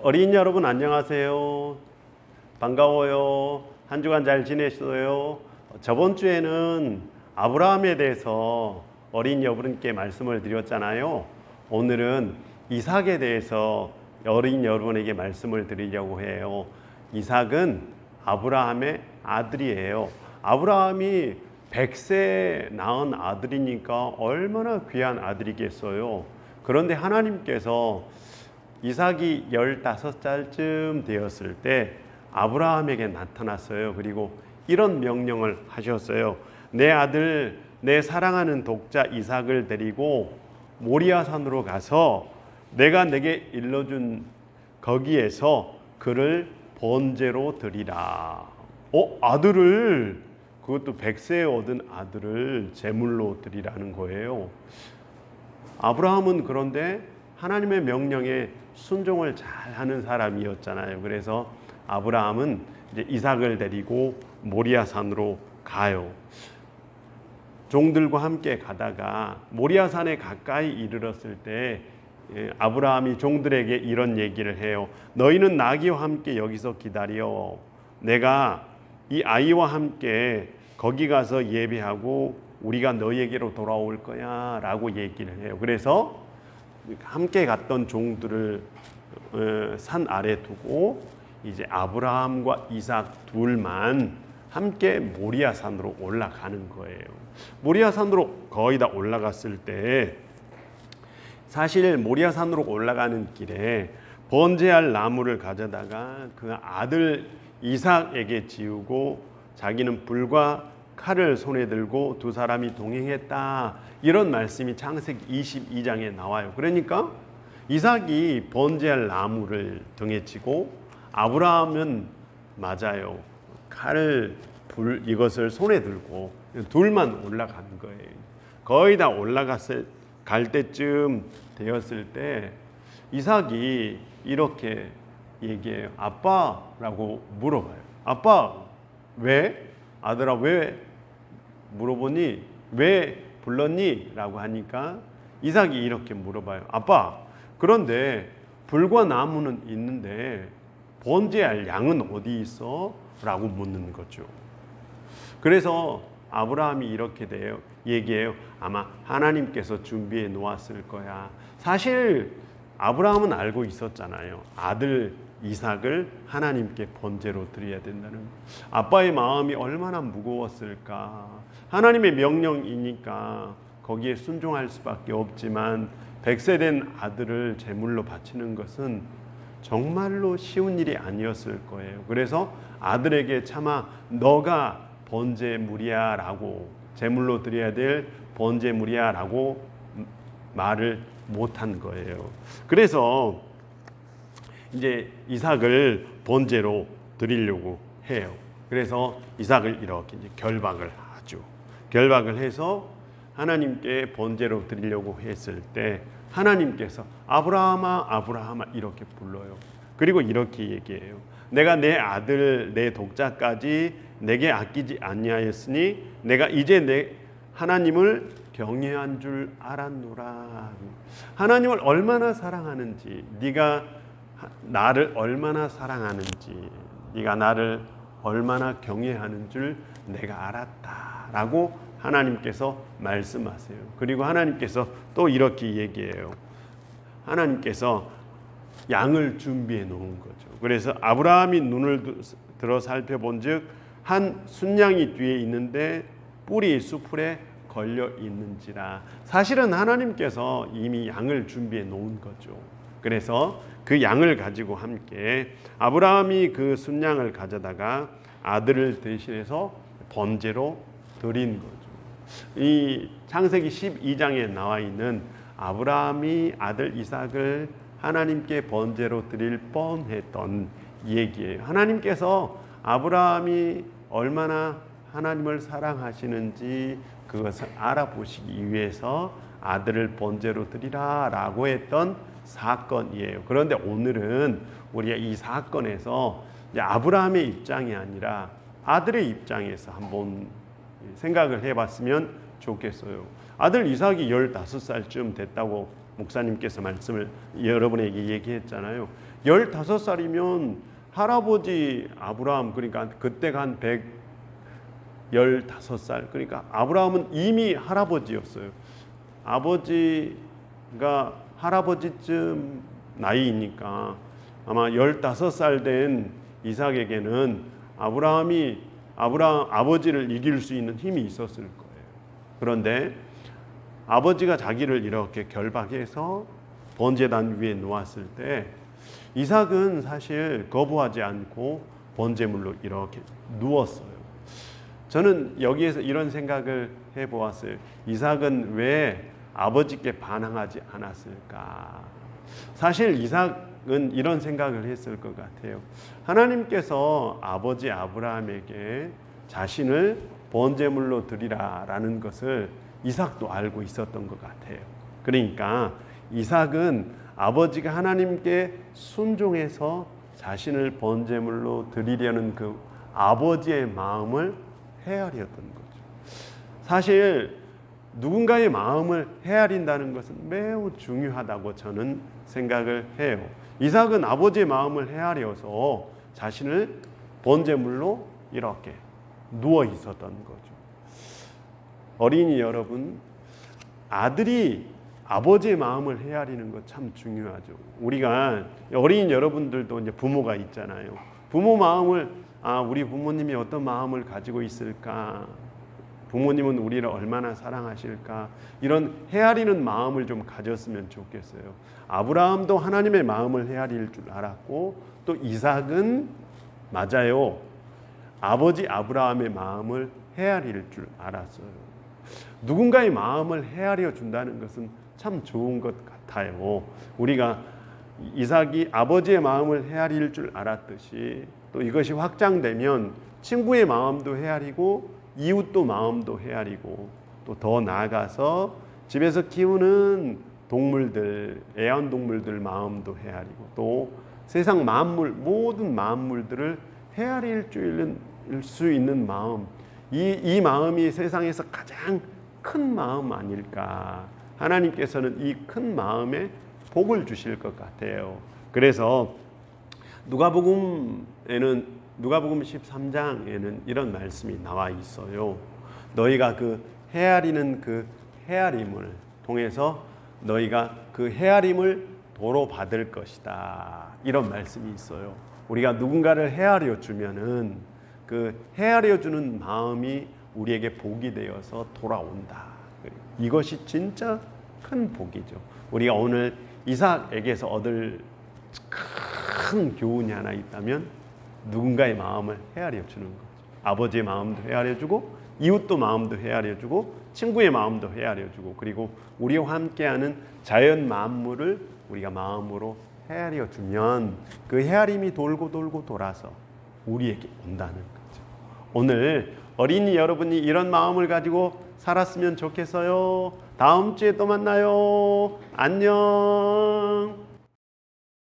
어린 여러분 안녕하세요. 반가워요. 한 주간 잘 지내셨어요? 저번 주에는 아브라함에 대해서 어린 여러분께 말씀을 드렸잖아요. 오늘은 이삭에 대해서 어린 여러분에게 말씀을 드리려고 해요. 이삭은 아브라함의 아들이에요. 아브라함이 100세 낳은 아들이니까 얼마나 귀한 아들이겠어요. 그런데 하나님께서 이삭이 15살쯤 되었을 때 아브라함에게 나타났어요. 그리고 이런 명령을 하셨어요. 내 아들, 내 사랑하는 독자 이삭을 데리고 모리아산으로 가서 내가 내게 일러준 거기에서 그를 번제로 드리라. 어, 아들을 그것도 백세에 얻은 아들을 제물로 드리라는 거예요. 아브라함은 그런데 하나님의 명령에 순종을 잘 하는 사람이었잖아요. 그래서 아브라함은 이제 이삭을 데리고 모리아산으로 가요. 종들과 함께 가다가 모리아산에 가까이 이르렀을 때 예, 아브라함이 종들에게 이런 얘기를 해요. 너희는 나귀와 함께 여기서 기다려. 내가 이 아이와 함께 거기 가서 예배하고 우리가 너희에게로 돌아올 거야라고 얘기를 해요. 그래서 함께 갔던 종들을 어, 산 아래 두고 이제 아브라함과 이삭 둘만 함께 모리아 산으로 올라가는 거예요. 모리아 산으로 거의 다 올라갔을 때 사실 모리아 산으로 올라가는 길에 번제할 나무를 가져다가 그 아들 이삭에게 지우고 자기는 불과 칼을 손에 들고 두 사람이 동행했다. 이런 말씀이 창세기 22장에 나와요. 그러니까 이삭이 번제할 나무를 등에 지고 아브라함은 맞아요. 칼을 불 이것을 손에 들고 둘만 올라가는 거예요. 거의 다 올라갔을 갈 때쯤 되었을 때 이삭이 이렇게 얘기해요. 아빠라고 물어봐요. 아빠 왜 아들아 왜 물어보니 왜 불렀니? 라고 하니까 이삭이 이렇게 물어봐요. 아빠, 그런데 불과 나무는 있는데 번제할 양은 어디 있어? 라고 묻는 거죠. 그래서 아브라함이 이렇게 돼요. 얘기해요. 아마 하나님께서 준비해 놓았을 거야. 사실 아브라함은 알고 있었잖아요. 아들 이삭을 하나님께 번제로 드려야 된다는 아빠의 마음이 얼마나 무거웠을까. 하나님의 명령이니까 거기에 순종할 수밖에 없지만 백세 된 아들을 제물로 바치는 것은 정말로 쉬운 일이 아니었을 거예요. 그래서 아들에게 차마 너가 번제물이야라고 제물로 드려야 될 번제물이야라고 말을 못한 거예요. 그래서 이제 이삭을 번제로 드리려고 해요. 그래서 이삭을 이렇게 이제 결박을 하죠. 결박을 해서 하나님께 번제로 드리려고 했을 때 하나님께서 아브라함아 아브라함아 이렇게 불러요. 그리고 이렇게 얘기해요. 내가 내 아들 내 독자까지 내게 아끼지 아니하였으니 내가 이제 내 하나님을 경외한 줄 알았노라. 하나님을 얼마나 사랑하는지, 네가 나를 얼마나 사랑하는지, 네가 나를 얼마나 경외하는 줄 내가 알았다라고 하나님께서 말씀하세요. 그리고 하나님께서 또 이렇게 얘기해요. 하나님께서 양을 준비해 놓은 거죠. 그래서 아브라함이 눈을 들어 살펴본즉 한 순양이 뒤에 있는데 뿔이 수풀에 걸려 있는지라. 사실은 하나님께서 이미 양을 준비해 놓은 거죠. 그래서 그 양을 가지고 함께 아브라함이 그 순양을 가져다가 아들을 대신해서 번제로 드린 거죠. 이 창세기 12장에 나와 있는 아브라함이 아들 이삭을 하나님께 번제로 드릴 뻔했던 얘기예요. 하나님께서 아브라함이 얼마나 하나님을 사랑하시는지 그것을 알아보시기 위해서 아들을 번제로 드리라라고 했던 사건이에요. 그런데 오늘은 우리가 이 사건에서 아브라함의 입장이 아니라 아들의 입장에서 한번 생각을 해봤으면 좋겠어요. 아들 이삭이 15살쯤 됐다고 목사님께서 말씀을 여러분에게 얘기했잖아요. 15살이면 할아버지 아브라함 그러니까 그때가 한 115살 그러니까 아브라함은 이미 할아버지였어요. 아버지가 할아버지쯤 나이니까 아마 15살 된 이삭에게는 아브라함이 아브라함 아버지를 이길 수 있는 힘이 있었을 거예요. 그런데 아버지가 자기를 이렇게 결박해서 번제단 위에 놓았을 때 이삭은 사실 거부하지 않고 번제물로 이렇게 누웠어요. 저는 여기에서 이런 생각을 해 보았어요. 이삭은 왜 아버지께 반항하지 않았을까? 사실 이삭은 이런 생각을 했을 것 같아요. 하나님께서 아버지 아브라함에게 자신을 번제물로 드리라라는 것을 이삭도 알고 있었던 것 같아요. 그러니까 이삭은 아버지가 하나님께 순종해서 자신을 번제물로 드리려는 그 아버지의 마음을 헤아렸던 거죠. 사실 누군가의 마음을 헤아린다는 것은 매우 중요하다고 저는 생각을 해요. 이삭은 아버지의 마음을 헤아려서 자신을 번제물로 이렇게 누워 있었던 거죠. 어린이 여러분, 아들이 아버지의 마음을 헤아리는 것 참 중요하죠. 우리가 어린이 여러분들도 이제 부모가 있잖아요. 부모 마음을 아 우리 부모님이 어떤 마음을 가지고 있을까? 부모님은 우리를 얼마나 사랑하실까? 이런 헤아리는 마음을 좀 가졌으면 좋겠어요. 아브라함도 하나님의 마음을 헤아릴 줄 알았고 또 이삭은 맞아요. 아버지 아브라함의 마음을 헤아릴 줄 알았어요. 누군가의 마음을 헤아려 준다는 것은 참 좋은 것 같아요. 우리가 이삭이 아버지의 마음을 헤아릴 줄 알았듯이 또 이것이 확장되면 친구의 마음도 헤아리고 이웃도 마음도 헤아리고 또 더 나아가서 집에서 키우는 동물들, 애완동물들 마음도 헤아리고 또 세상 만물 모든 만물들을 헤아릴 수 있는 마음 이, 이 마음이 세상에서 가장 큰 마음 아닐까 하나님께서는 이 큰 마음에 복을 주실 것 같아요. 그래서 누가복음에는 누가복음 13장에는 이런 말씀이 나와 있어요. 너희가 그 헤아리는 그 헤아림을 통해서 너희가 그 헤아림을 도로 받을 것이다. 이런 말씀이 있어요. 우리가 누군가를 헤아려 주면은 그 헤아려 주는 마음이 우리에게 복이 되어서 돌아온다. 이것이 진짜 큰 복이죠. 우리가 오늘 이삭에게서 얻을 큰 교훈이 하나 있다면 누군가의 마음을 헤아려 주는 거죠. 아버지의 마음도 헤아려 주고 이웃도 마음도 헤아려 주고 친구의 마음도 헤아려 주고 그리고 우리와 함께하는 자연 만물을 우리가 마음으로 헤아려 주면 그 헤아림이 돌고 돌고 돌아서 우리에게 온다는 거죠. 오늘 어린이 여러분이 이런 마음을 가지고 살았으면 좋겠어요. 다음 주에 또 만나요. 안녕.